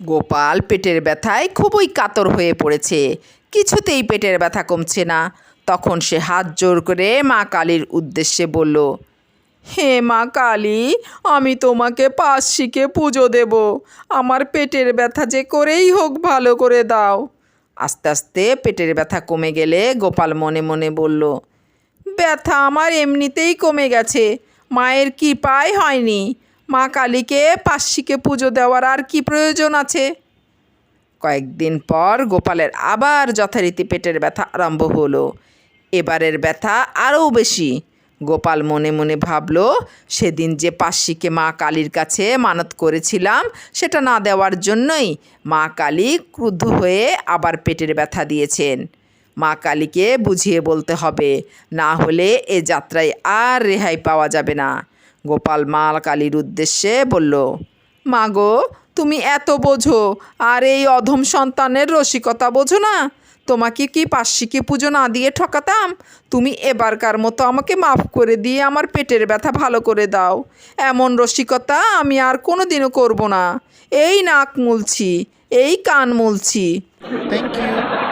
গোপাল পেটের ব্যথায় খুবই কাতর হয়ে পড়েছে। কিছুতেই পেটের ব্যথা কমছে না। তখন সে হাত জোর করে মা কালীর উদ্দেশ্যে বলল, হে মা কালী, আমি তোমাকে পাশ শিখে পুজো দেব। আমার পেটের ব্যথা যে করেই হোক ভালো করে দাও। আস্তে আস্তে পেটের ব্যথা কমে গেলে গোপাল মনে মনে বলল, ব্যথা আমার এমনিতেই কমে গেছে। মায়ের কৃপায় হয়নি। মা কালীকে, পার্শ্বিকে পুজো দেওয়ার আর কি প্রয়োজন আছে? কয়েকদিন পর গোপালের আবার যথারীতি পেটের ব্যথা আরম্ভ হলো। এবারের ব্যথা আরও বেশি। গোপাল মনে মনে ভাবলো, সেদিন যে পার্শ্বিকে মা কালীর কাছে মানত করেছিলাম, সেটা না দেওয়ার জন্যই মা কালী ক্রুদ্ধ হয়ে আবার পেটের ব্যথা দিয়েছেন। মা কালীকে বুঝিয়ে বলতে হবে, না হলে এ যাত্রায় আর রেহাই পাওয়া যাবে না। গোপাল মা কালীর উদ্দেশ্যে বলল, মা গো, তুমি এত বোঝো, আর এই অধম সন্তানের রসিকতা বোঝো না। তোমাকে কি পার্শ্বিকে পুজো না দিয়ে ঠকাতাম? তুমি এবারকার মতো আমাকে মাফ করে দিয়ে আমার পেটের ব্যথা ভালো করে দাও। এমন রসিকতা আমি আর কোনো দিনও করব না। এই নাক মুলছি, এই কান মুলছি। Thank you.